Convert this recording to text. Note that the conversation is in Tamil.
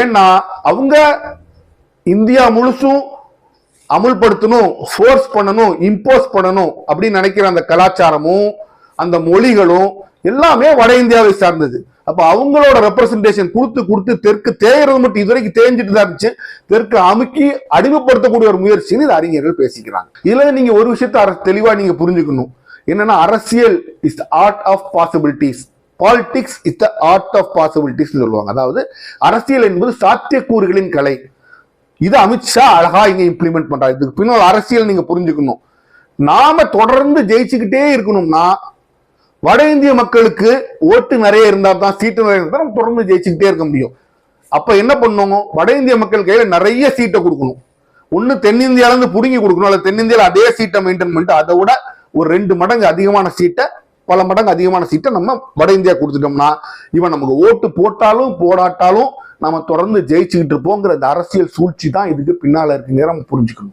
ஏன்னா அவங்க இந்தியா முழுசும் அமுல்படுத்தணும் ஃபோர்ஸ் பண்ணணும் இம்போஸ் பண்ணணும் அப்படின்னு நினைக்கிற அந்த கலாச்சாரமும் அந்த மொழிகளும் எல்லாமே வட இந்தியாவை சார்ந்தது. அப்போ அவங்களோட ரெப்ரசன்டேஷன் கொடுத்து கொடுத்து தெற்கு தேயறது மட்டும் இதுவரைக்கும் தேஞ்சிட்டு தான் இருந்துச்சு. தெற்கு அமுக்கி அடிமைப்படுத்தக்கூடிய ஒரு முயற்சின்னு இது அறிஞர்கள் பேசிக்கிறாங்க. இதில் நீங்கள் ஒரு விஷயத்த அரசு தெளிவாக நீங்கள் புரிஞ்சுக்கணும். என்னன்னா அரசியல் is the art of possibilities politics is the art of பாசிபிலிட்டிஸ்னு சொல்லுவாங்க. அதாவது அரசியல் என்பது சாத்தியக்கூறுகளின் கலை. இது அமித்ஷா அழகா இங்க இம்ப்ளிமெண்ட் பண்றாரு. இதுக்கு பின்னால் அரசியல் நீங்க புரிஞ்சுக்கணும். நாம தொடர்ந்து ஜெயிச்சுக்கிட்டே இருக்கணும்னா வட இந்திய மக்களுக்கு ஓட்டு நிறைய இருந்தா தான் சீட்டு நிறைய இருந்தா நம்ம தொடர்ந்து ஜெயிச்சுக்கிட்டே இருக்க முடியும். அப்ப என்ன பண்ணணும் வட இந்திய மக்கள் கையில நிறைய சீட்டை கொடுக்கணும். ஒன்று தென்னிந்தியால இருந்து புடுங்கி கொடுக்கணும். அல்ல தென்னிந்தியால அதே சீட்டை மெயின்டைன் பண்ணிட்டு அதை விட ஒரு ரெண்டு மடங்கு அதிகமான சீட்டை பல மடங்கு அதிகமான சீட்டை நம்ம வட இந்தியா கொடுத்துட்டோம்னா இவன் நமக்கு ஓட்டு போட்டாலும் போடாட்டாலும் நம்ம தொடர்ந்து ஜெயிச்சுக்கிட்டு இருப்போங்கிற இந்த அரசியல் சூழ்ச்சி தான் இதுக்கு பின்னால் இருக்குங்கிற நம்ம புரிஞ்சுக்கணும்.